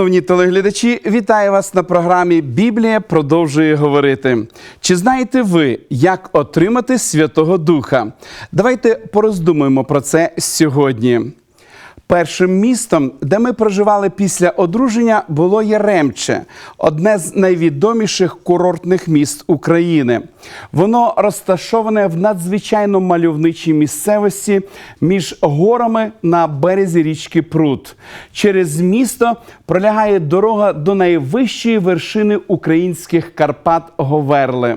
Шановні телеглядачі, вітаю вас на програмі Біблія продовжує говорити. Чи знаєте ви, як отримати Святого Духа? Давайте пороздумуємо про це сьогодні. Першим містом, де ми проживали після одруження, було Яремче, одне з найвідоміших курортних міст України. Воно розташоване в надзвичайно мальовничій місцевості між горами на березі річки Прут. Через місто пролягає дорога до найвищої вершини українських Карпат Говерли.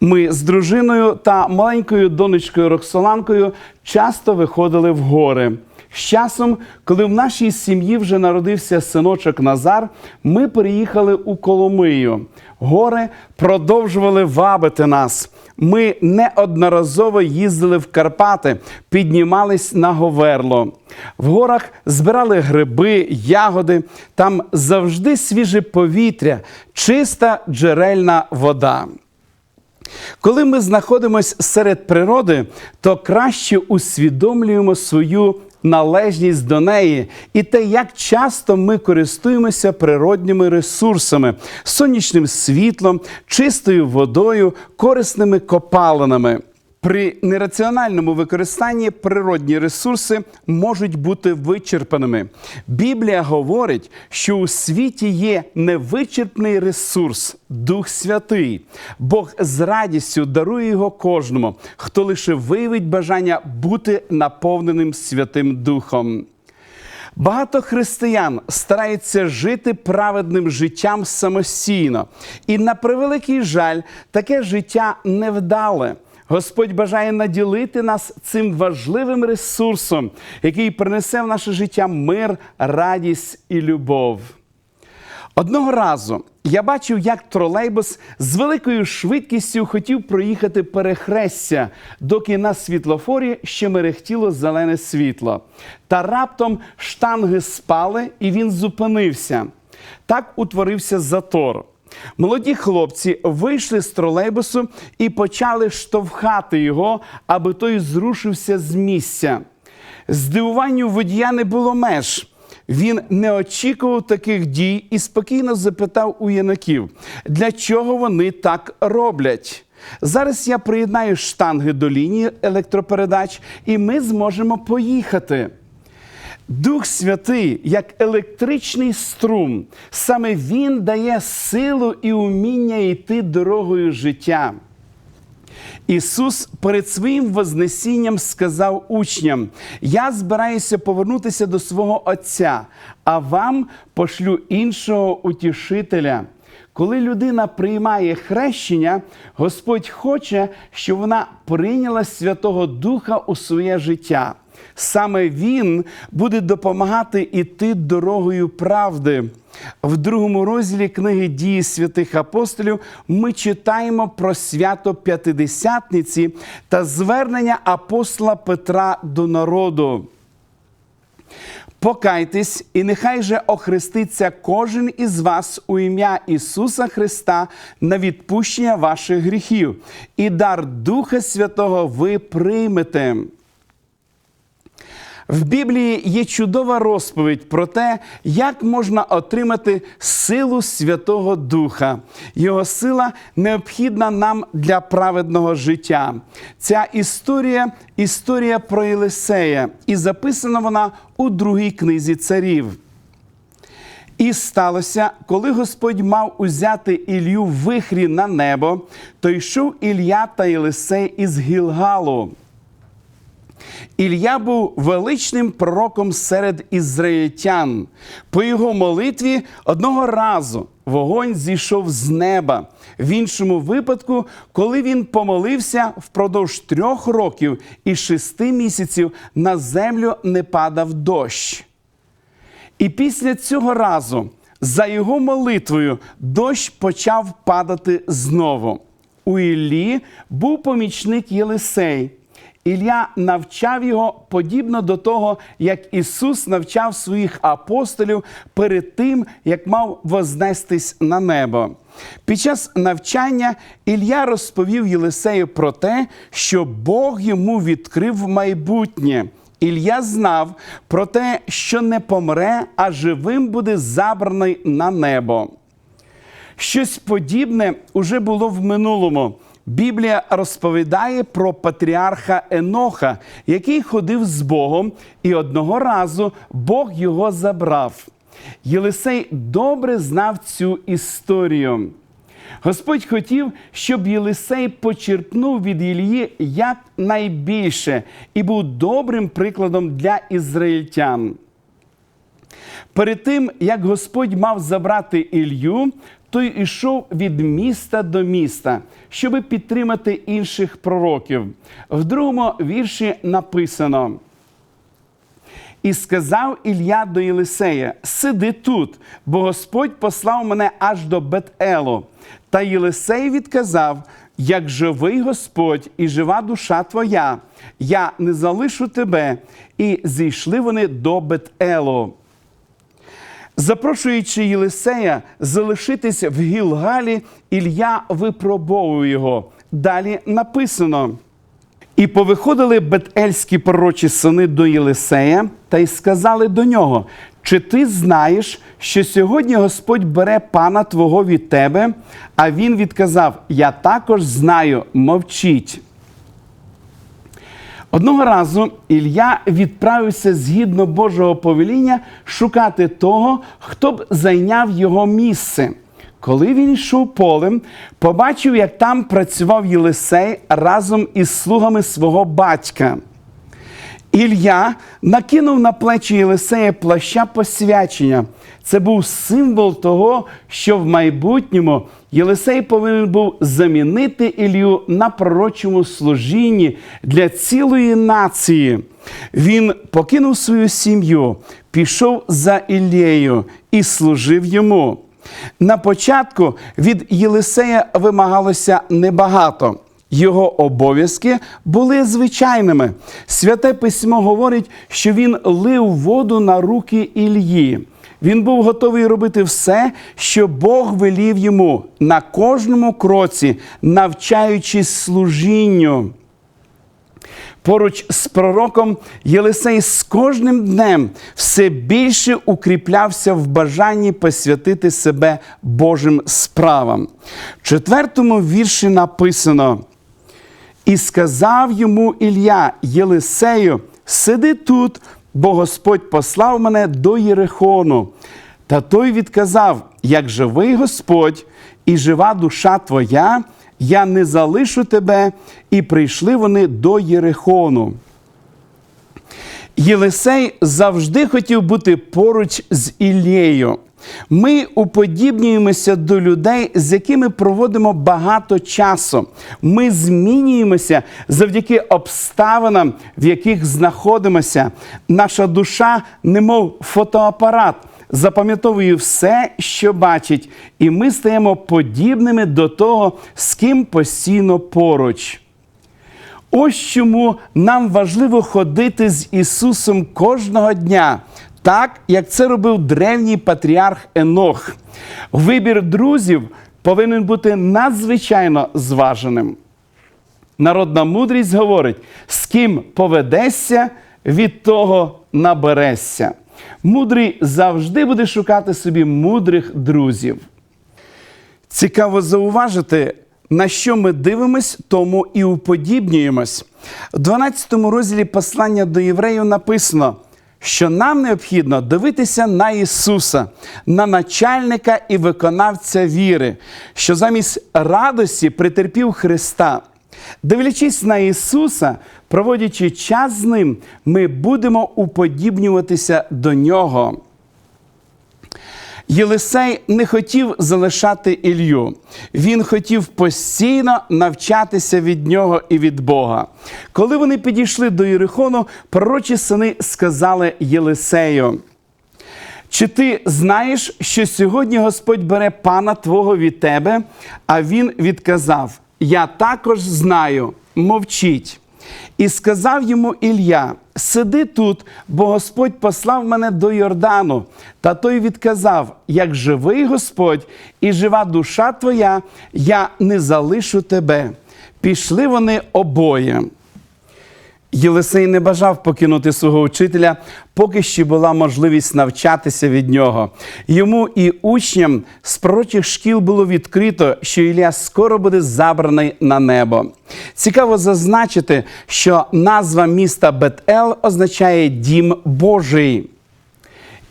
Ми з дружиною та маленькою донечкою Роксоланкою часто виходили в гори. З часом, коли в нашій сім'ї вже народився синочок Назар, ми переїхали у Коломию. Гори продовжували вабити нас. Ми неодноразово їздили в Карпати, піднімались на Говерло. В горах збирали гриби, ягоди. Там завжди свіже повітря, чиста джерельна вода. Коли ми знаходимося серед природи, то краще усвідомлюємо свою належність до неї і те, як часто ми користуємося природніми ресурсами, сонячним світлом, чистою водою, корисними копалинами. При нераціональному використанні природні ресурси можуть бути вичерпаними. Біблія говорить, що у світі є невичерпний ресурс Дух Святий. Бог з радістю дарує його кожному, хто лише виявить бажання бути наповненим Святим Духом. Багато християн стараються жити праведним життям самостійно, і на превеликий жаль, таке життя невдале. Господь бажає наділити нас цим важливим ресурсом, який принесе в наше життя мир, радість і любов. Одного разу я бачив, як тролейбус з великою швидкістю хотів проїхати перехрестя, доки на світлофорі ще мерехтіло зелене світло. Та раптом штанги спали, і він зупинився. Так утворився затор. Молоді хлопці вийшли з тролейбусу і почали штовхати його, аби той зрушився з місця. Здивуванню водія не було меж. Він не очікував таких дій і спокійно запитав у янаків, для чого вони так роблять. Зараз я приєднаю штанги до лінії електропередач, і ми зможемо поїхати. Дух Святий, як електричний струм, саме Він дає силу і уміння йти дорогою життя. Ісус перед своїм Вознесінням сказав учням: Я збираюся повернутися до свого Отця, а вам пошлю іншого утішителя. Коли людина приймає хрещення, Господь хоче, щоб вона прийняла Святого Духа у своє життя. Саме Він буде допомагати іти дорогою правди. В другому розділі книги дії святих апостолів ми читаємо про свято П'ятидесятниці та звернення апостола Петра до народу. Покайтесь, і нехай же охреститься кожен із вас у ім'я Ісуса Христа на відпущення ваших гріхів, і дар Духа Святого ви приймете. В Біблії є чудова розповідь про те, як можна отримати силу Святого Духа. Його сила необхідна нам для праведного життя. Ця історія історія про Єлисея, і записана вона у другій книзі царів. І сталося, коли Господь мав узяти Ілью в вихрі на небо, то йшов Ілля та Єлисей із Гілгалу. Ілля був величним пророком серед ізраїльтян. По його молитві одного разу вогонь зійшов з неба. В іншому випадку, коли він помолився впродовж трьох років і шести місяців на землю не падав дощ. І після цього разу, за його молитвою, дощ почав падати знову. У Іллі був помічник Єлисей. Ілля навчав його подібно до того, як Ісус навчав своїх апостолів перед тим, як мав вознестись на небо. Під час навчання Ілля розповів Єлисею про те, що Бог йому відкрив майбутнє. Ілля знав про те, що не помре, а живим буде забраний на небо. Щось подібне уже було в минулому. Біблія розповідає про патріарха Еноха, який ходив з Богом, і одного разу Бог його забрав. Єлисей добре знав цю історію. Господь хотів, щоб Єлисей почерпнув від Ілії якнайбільше і був добрим прикладом для ізраїльтян. Перед тим, як Господь мав забрати Ілью, той ішов від міста до міста, щоб підтримати інших пророків. В другому вірші написано. І сказав Ілля до Єлисея: Сиди тут, бо Господь послав мене аж до Бет-Елу. Та Єлисей відказав: Як живий Господь і жива душа твоя, я не залишу тебе. І зійшли вони до Бет-Елу. Запрошуючи Єлисея залишитись в Гілгалі, Ілля випробовує його. Далі написано. І повиходили бетельські пророчі сини до Єлисея та й сказали до нього: Чи ти знаєш, що сьогодні Господь бере пана твого від тебе? А він відказав: Я також знаю, мовчіть. Одного разу Ілля відправився згідно Божого повеління шукати того, хто б зайняв його місце. Коли він йшов полем, побачив, як там працював Єлисей разом із слугами свого батька. Ілля накинув на плечі Єлисея плаща посвячення. Це був символ того, що в майбутньому Єлисей повинен був замінити Ілью на пророчому служінні для цілої нації. Він покинув свою сім'ю, пішов за Іллею і служив йому. На початку від Єлисея вимагалося небагато. Його обов'язки були звичайними. Святе письмо говорить, що він лив воду на руки Ільї. Він був готовий робити все, що Бог велів йому на кожному кроці, навчаючись служінню. Поруч з пророком Єлисей з кожним днем все більше укріплявся в бажанні посвятити себе Божим справам. В четвертому вірші написано: І сказав йому Ілля Єлисею: Сиди тут, бо Господь послав мене до Єрихону. Та той відказав: Як живий Господь і жива душа твоя, я не залишу тебе, і прийшли вони до Єрихону. Єлисей завжди хотів бути поруч з Іллею. Ми уподібнюємося до людей, з якими проводимо багато часу. Ми змінюємося завдяки обставинам, в яких знаходимося. Наша душа, немов фотоапарат, запам'ятовує все, що бачить, і ми стаємо подібними до того, з ким постійно поруч. Ось чому нам важливо ходити з Ісусом кожного дня, так як це робив древній патріарх Енох. Вибір друзів повинен бути надзвичайно зваженим. Народна мудрість говорить: з ким поведешся, від того наберешся. Мудрий завжди буде шукати собі мудрих друзів. Цікаво зауважити, на що ми дивимось, тому і уподібнюємось. У 12 розділі послання до євреїв написано, що нам необхідно дивитися на Ісуса, на начальника і виконавця віри, що замість радості притерпів Христа. Дивлячись на Ісуса, проводячи час з Ним, ми будемо уподібнюватися до Нього. Єлисей не хотів залишати Ілью. Він хотів постійно навчатися від нього і від Бога. Коли вони підійшли до Єрихону, пророчі сини сказали Єлисею. Чи ти знаєш, що сьогодні Господь бере пана твого від тебе? А він відказав: Я також знаю, мовчіть. І сказав йому Ілля: Сиди тут, бо Господь послав мене до Йордану. Та той відказав: Як живий Господь і жива душа твоя, я не залишу тебе. Пішли вони обоє. Єлисей не бажав покинути свого учителя, поки ще була можливість навчатися від нього. Йому і учням з пророчих шкіл було відкрито, що Ілля скоро буде забраний на небо. Цікаво зазначити, що назва міста Бет-Ел означає дім Божий.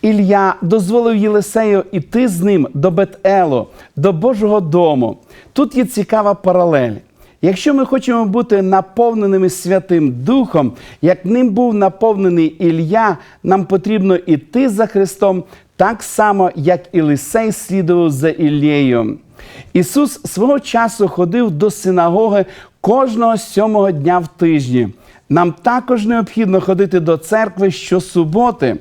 Ілля дозволив Єлисею іти з ним до Бет-Елу, до Божого дому. Тут є цікава паралель. Якщо ми хочемо бути наповненими Святим Духом, як ним був наповнений Ілля, нам потрібно іти за Христом так само, як Ілисей слідував за Іллею. Ісус свого часу ходив до синагоги кожного сьомого дня в тижні. Нам також необхідно ходити до церкви щосуботи.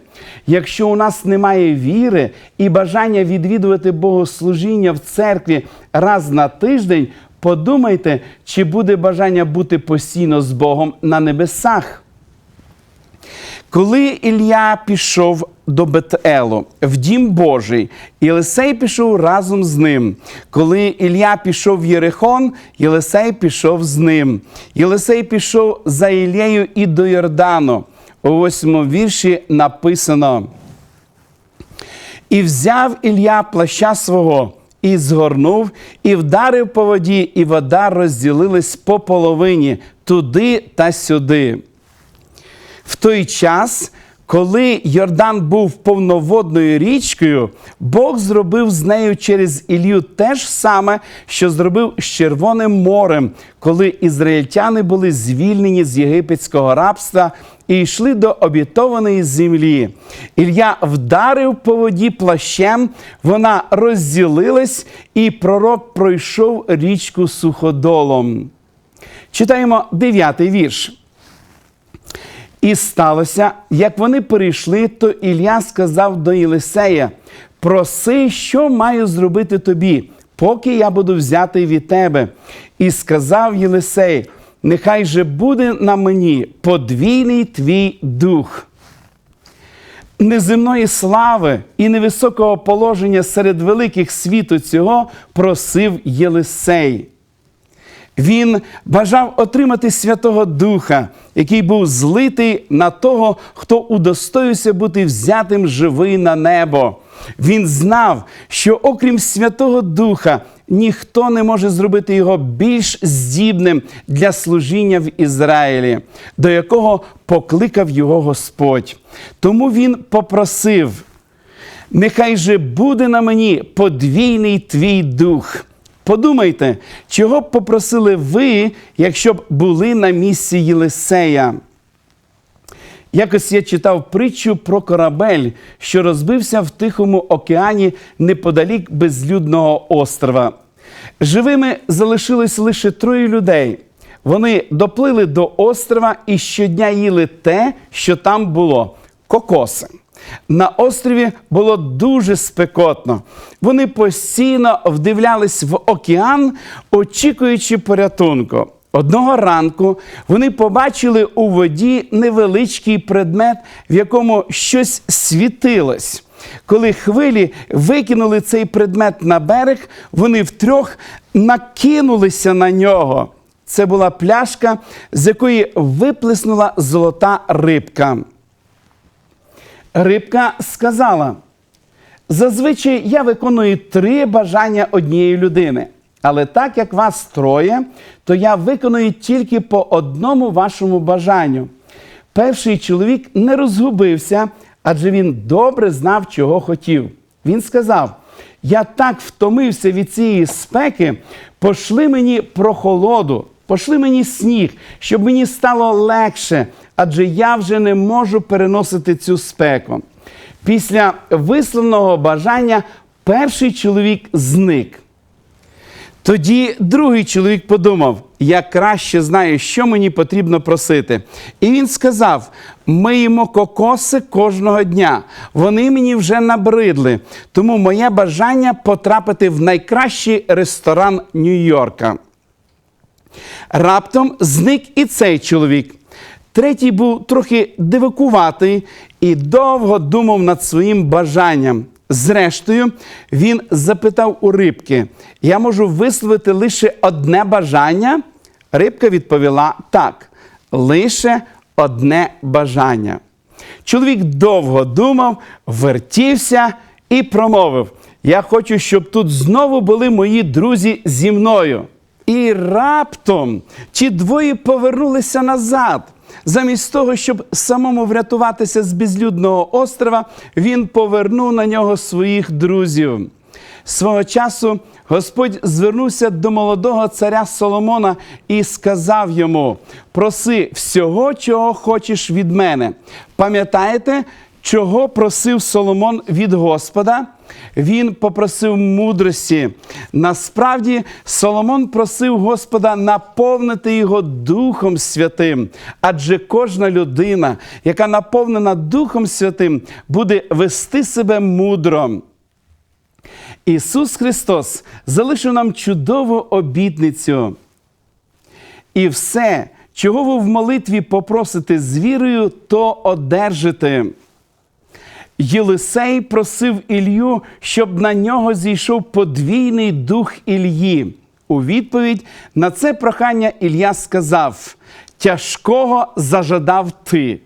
Якщо у нас немає віри і бажання відвідувати богослужіння в церкві раз на тиждень, подумайте, чи буде бажання бути постійно з Богом на небесах. Коли Ілля пішов до Бетелу в дім Божий, Єлисей пішов разом з ним. Коли Ілля пішов в Єрихон, Єлисей пішов з ним. Єлисей пішов за Іллею і до Йордану. У восьмому вірші написано: І взяв Ілля плаща свого, і згорнув, і вдарив по воді, і вода розділилась по половині туди та сюди. В той час, коли Йордан був повноводною річкою, Бог зробив з нею через Ілью те ж саме, що зробив з Червоним морем, коли ізраїльтяни були звільнені з єгипетського рабства і йшли до обітованої землі. Ілля вдарив по воді плащем, вона розділилась, і пророк пройшов річку суходолом. Читаємо дев'ятий вірш. І сталося, як вони перейшли, то Ілля сказав до Єлисея: Проси, що маю зробити тобі, поки я буду взятий від тебе. І сказав Єлисей: Нехай же буде на мені подвійний твій дух. Неземної слави і невисокого положення серед великих світу цього просив Єлисей. Він бажав отримати Святого Духа, який був злитий на того, хто удостоївся бути взятим живий на небо. Він знав, що окрім Святого Духа ніхто не може зробити його більш здібним для служіння в Ізраїлі, до якого покликав його Господь. Тому він попросив: нехай же буде на мені подвійний твій дух. Подумайте, чого б попросили ви, якщо б були на місці Єлисея? Якось я читав притчу про корабель, що розбився в Тихому океані неподалік безлюдного острова. Живими залишилось лише троє людей. Вони доплили до острова і щодня їли те, що там було кокоси. На острові було дуже спекотно. Вони постійно вдивлялись в океан, очікуючи порятунку. Одного ранку вони побачили у воді невеличкий предмет, в якому щось світилось. Коли хвилі викинули цей предмет на берег, вони втрьох накинулися на нього. Це була пляшка, з якої виплеснула золота рибка. Рибка сказала: зазвичай я виконую три бажання однієї людини. Але так як вас троє, то я виконую тільки по одному вашому бажанню. Перший чоловік не розгубився, адже він добре знав, чого хотів. Він сказав: Я так втомився від цієї спеки, пошли мені прохолоду, пошли мені сніг, щоб мені стало легше, адже я вже не можу переносити цю спеку. Після висловленого бажання перший чоловік зник. Тоді другий чоловік подумав: я краще знаю, що мені потрібно просити. І він сказав: ми їмо кокоси кожного дня. Вони мені вже набридли. Тому моє бажання потрапити в найкращий ресторан Нью-Йорка. Раптом зник і цей чоловік. Третій був трохи дивакуватий і довго думав над своїм бажанням. Зрештою, він запитав у рибки: Я можу висловити лише одне бажання? Рибка відповіла так: лише одне бажання. Чоловік довго думав, вертівся і промовив: Я хочу, щоб тут знову були мої друзі зі мною. І раптом ті двоє повернулися назад. Замість того, щоб самому врятуватися з безлюдного острова, він повернув на нього своїх друзів. Свого часу Господь звернувся до молодого царя Соломона і сказав йому: проси всього, чого хочеш від мене. Пам'ятаєте, чого просив Соломон від Господа? Він попросив мудрості. Насправді, Соломон просив Господа наповнити його Духом Святим, адже кожна людина, яка наповнена Духом Святим, буде вести себе мудро. Ісус Христос залишив нам чудову обітницю. І все, чого ви в молитві попросите з вірою, то одержите. Єлисей просив Ілью, щоб на нього зійшов подвійний дух Ільї. У відповідь на це прохання Ілля сказав: Тяжкого зажадав ти.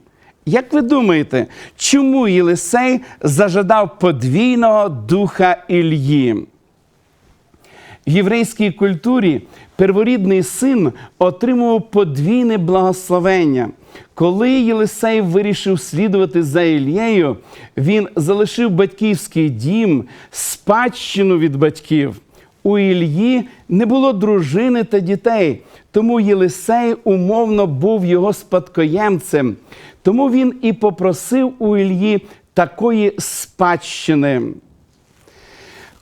Як ви думаєте, чому Єлисей зажадав подвійного духа Ільї? В єврейській культурі перворідний син отримував подвійне благословення. Коли Єлисей вирішив слідувати за Ілією, він залишив батьківський дім, спадщину від батьків. У Ільї не було дружини та дітей, тому Єлисей умовно був його спадкоємцем. Тому він і попросив у Ільї такої спадщини.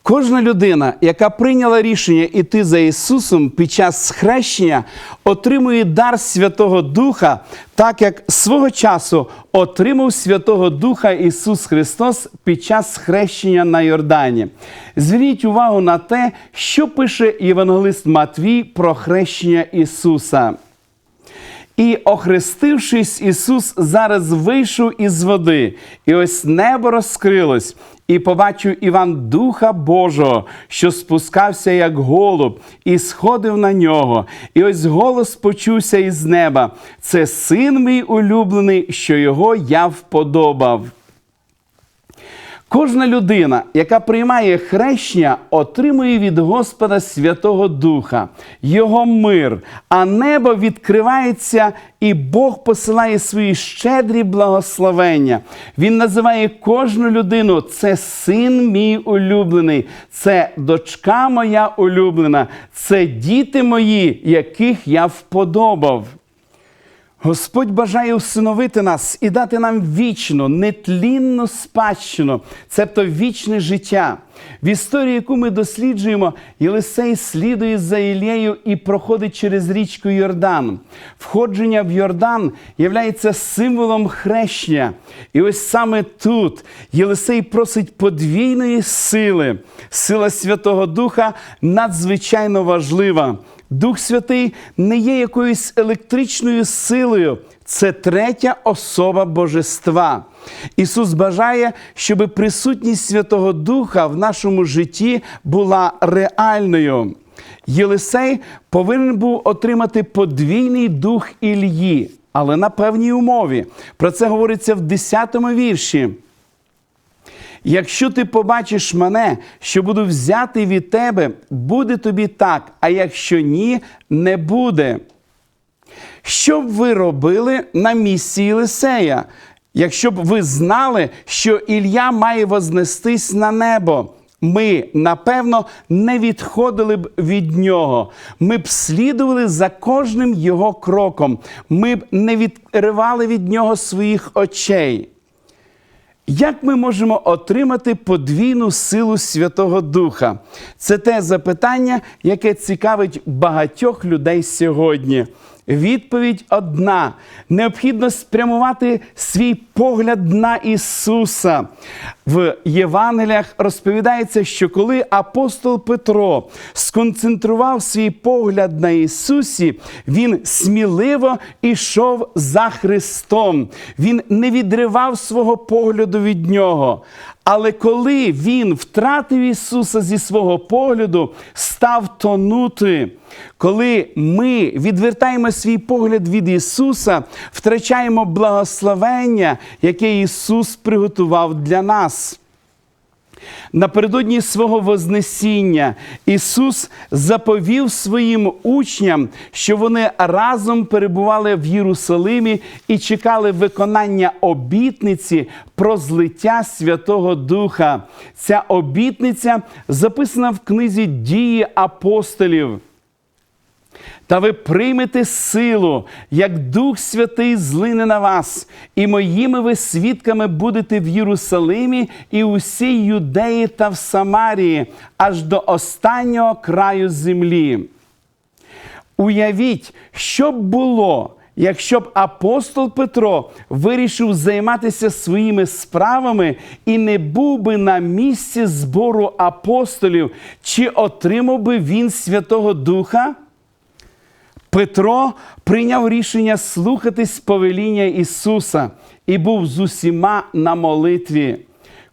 Кожна людина, яка прийняла рішення іти за Ісусом під час хрещення, отримує дар Святого Духа, так як свого часу отримав Святого Духа Ісус Христос під час хрещення на Йордані. Зверніть увагу на те, що пише Євангелист Матвій про хрещення Ісуса. І, охрестившись, Ісус зараз вийшов із води, і ось небо розкрилось, і побачив Іван Духа Божого, що спускався, як голуб, і сходив на нього. І ось голос почувся із неба: це син мій улюблений, що його я вподобав. Кожна людина, яка приймає хрещення, отримує від Господа Святого Духа, Його мир, а небо відкривається, і Бог посилає свої щедрі благословення. Він називає кожну людину: це син мій улюблений, це дочка моя улюблена, це діти мої, яких я вподобав. Господь бажає усиновити нас і дати нам вічну, нетлінну спадщину, цебто вічне життя. В історії, яку ми досліджуємо, Єлисей слідує за Ілією і проходить через річку Йордан. Входження в Йордан являється символом хрещення. І ось саме тут Єлисей просить подвійної сили. Сила Святого Духа надзвичайно важлива. Дух Святий не є якоюсь електричною силою, це третя особа Божества. Ісус бажає, щоб присутність Святого Духа в нашому житті була реальною. Єлисей повинен був отримати подвійний дух Ільї, але на певній умові. Про це говориться в 10 вірші. Якщо ти побачиш мене, що буду взяти від тебе, буде тобі так, а якщо ні, не буде. Що б ви робили на місці Єлисея, якщо б ви знали, що Ілля має вознестись на небо? Ми, напевно, не відходили б від нього. Ми б слідували за кожним його кроком. Ми б не відривали від нього своїх очей. Як ми можемо отримати подвійну силу Святого Духа? Це те запитання, яке цікавить багатьох людей сьогодні. Відповідь одна: необхідно спрямувати свій погляд на Ісуса. В Євангеліях розповідається, що коли апостол Петро сконцентрував свій погляд на Ісусі, він сміливо ішов за Христом. Він не відривав свого погляду від Нього. Але коли він втратив Ісуса зі свого погляду, став тонути. Коли ми відвертаємо свій погляд від Ісуса, втрачаємо благословення, яке Ісус приготував для нас. Напередодні свого Вознесіння Ісус заповів своїм учням, що вони разом перебували в Єрусалимі і чекали виконання обітниці про злиття Святого Духа. Ця обітниця записана в книзі дії апостолів. Та ви приймете силу, як Дух Святий злине на вас, і моїми ви свідками будете в Єрусалимі і усій Юдеї та в Самарії, аж до останнього краю землі. Уявіть, що б було, якщо б апостол Петро вирішив займатися своїми справами і не був би на місці збору апостолів, чи отримав би він Святого Духа? Петро прийняв рішення слухатись повеління Ісуса і був з усіма на молитві.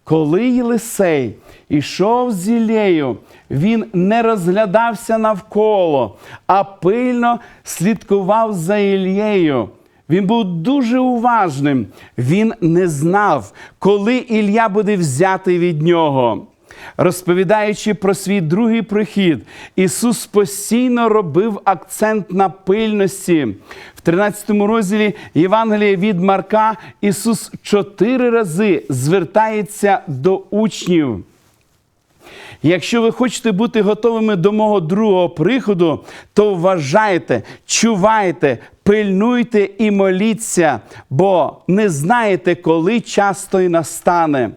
Коли Єлисей ішов з Ілею, він не розглядався навколо, а пильно слідкував за Ілією. Він був дуже уважним. Він не знав, коли Ілля буде взятий від нього. Розповідаючи про свій другий прихід, Ісус постійно робив акцент на пильності. В 13 розділі Євангелія від Марка Ісус чотири рази звертається до учнів. Якщо ви хочете бути готовими до мого другого приходу, то вважайте, чувайте, пильнуйте і моліться, бо не знаєте, коли час той настане.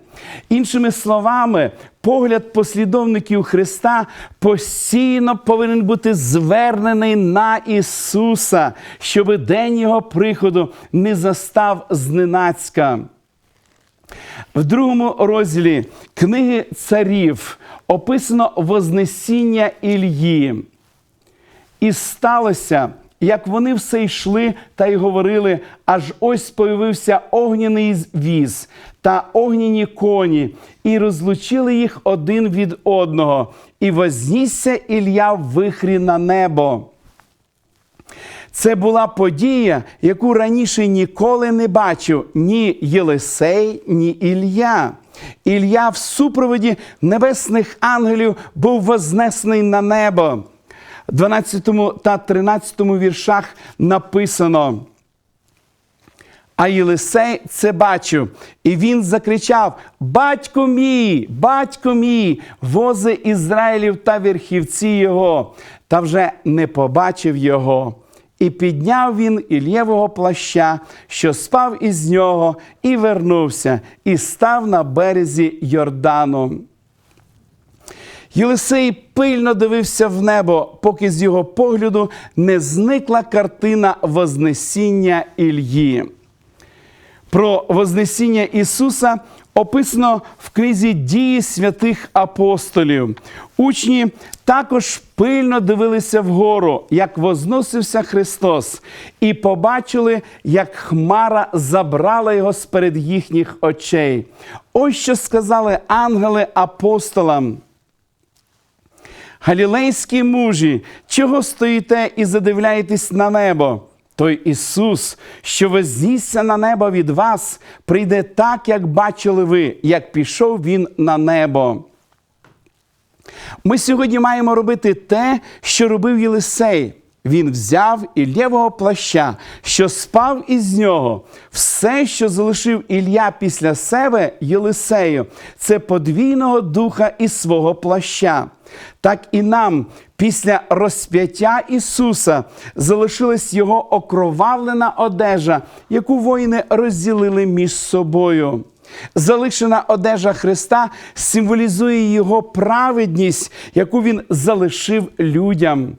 Іншими словами, погляд послідовників Христа постійно повинен бути звернений на Ісуса, щоб день Його приходу не застав зненацька. В другому розділі книги царів описано Вознесіння Ільї. І сталося, як вони все йшли та й говорили, аж ось появився огняний віз та огняні коні, і розлучили їх один від одного, і вознісся Ілля в вихрі на небо. Це була подія, яку раніше ніколи не бачив ні Єлисей, ні Ілля. Ілля в супроводі небесних ангелів був вознесений на небо. В 12 та 13 віршах написано. А Єлисей це бачив, і він закричав: Батько мій, батько мій, вози Ізраїлів та верхівці його, та вже не побачив його. І підняв він Ільєвого плаща, що спав із нього, і вернувся, і став на березі Йордану. Єлисей пильно дивився в небо, поки з його погляду не зникла картина Вознесіння Ільї. Про Вознесіння Ісуса описано в книзі дії святих апостолів. Учні також пильно дивилися вгору, як возносився Христос, і побачили, як Хмара забрала його з перед їхніх очей. Ось що сказали ангели апостолам. Галілейські мужі, чого стоїте і задивляєтесь на небо? Той Ісус, що вознісся на небо від вас, прийде так, як бачили ви, як пішов Він на небо. Ми сьогодні маємо робити те, що робив Єлисей. Він взяв Іллєвого плаща, що спав із нього. Все, що залишив Ілля після себе Єлисею, це подвійного духа із свого плаща. Так і нам після розп'яття Ісуса залишилась Його окровавлена одежа, яку воїни розділили між собою. Залишена одежа Христа символізує Його праведність, яку Він залишив людям.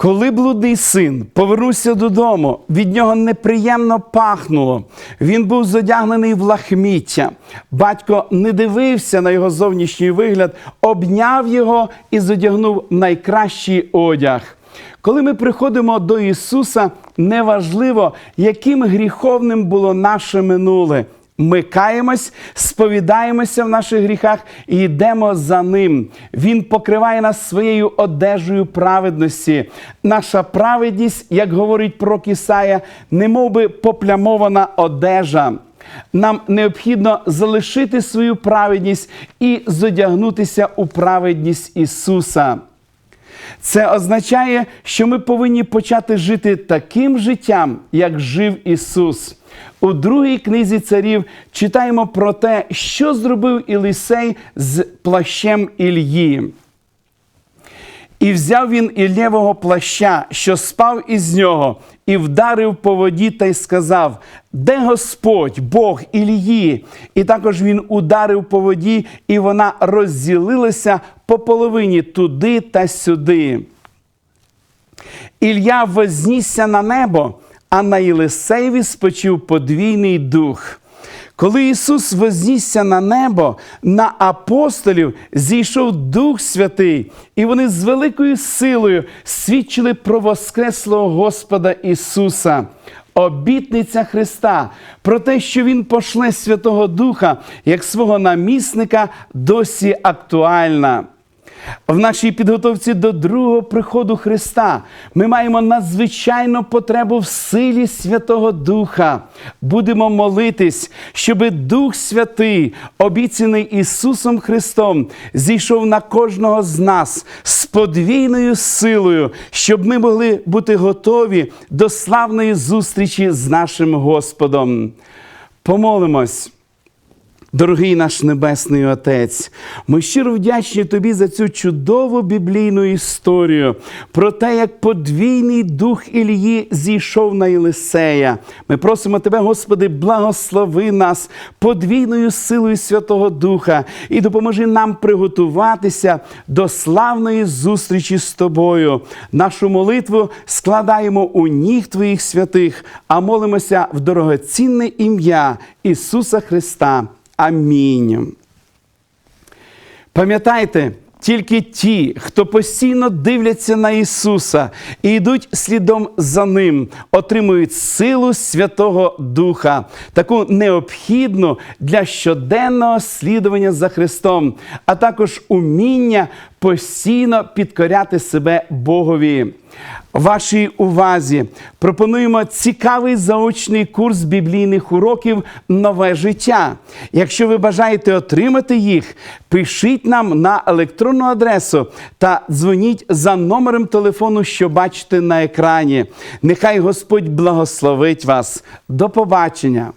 Коли блудний син повернувся додому, від нього неприємно пахнуло. Він був зодягнений в лахміття. Батько не дивився на його зовнішній вигляд, обняв його і зодягнув найкращий одяг. Коли ми приходимо до Ісуса, неважливо, яким гріховним було наше минуле. Ми каємось, сповідаємося в наших гріхах і йдемо за ним. Він покриває нас своєю одежею праведності. Наша праведність, як говорить про Кісая, немов би поплямована одежа. Нам необхідно залишити свою праведність і зодягнутися у праведність Ісуса. Це означає, що ми повинні почати жити таким життям, як жив Ісус. У другій книзі царів читаємо про те, що зробив Ілисей з плащем Ільї. І взяв він Іллєвого плаща, що спав із нього, і вдарив по воді та й сказав: Де Господь, Бог Ілії? І також він ударив по воді, і вона розділилася по половині туди та сюди. Ілля вознісся на небо, а на Єлисеєві спочив подвійний дух. Коли Ісус вознісся на небо, на апостолів зійшов Дух Святий, і вони з великою силою свідчили про Воскреслого Господа Ісуса. Обітниця Христа про те, що Він пошле Святого Духа як свого намісника, досі актуальна. В нашій підготовці до другого приходу Христа ми маємо надзвичайну потребу в силі Святого Духа. Будемо молитись, щоб Дух Святий, обіцяний Ісусом Христом, зійшов на кожного з нас з подвійною силою, щоб ми могли бути готові до славної зустрічі з нашим Господом. Помолимось. Дорогий наш Небесний Отець, ми щиро вдячні Тобі за цю чудову біблійну історію про те, як подвійний дух Ілії зійшов на Єлисея. Ми просимо Тебе, Господи, благослови нас подвійною силою Святого Духа і допоможи нам приготуватися до славної зустрічі з Тобою. Нашу молитву складаємо у ніг Твоїх святих, а молимося в дорогоцінне ім'я Ісуса Христа. Амінь. Пам'ятайте, тільки ті, хто постійно дивляться на Ісуса і йдуть слідом за Ним, отримують силу Святого Духа, таку необхідну для щоденного слідування за Христом, а також уміння постійно підкоряти себе Богові. Вашій увазі пропонуємо цікавий заочний курс біблійних уроків Нове життя. Якщо ви бажаєте отримати їх, пишіть нам на електронну адресу та дзвоніть за номером телефону, що бачите на екрані. Нехай Господь благословить вас. До побачення!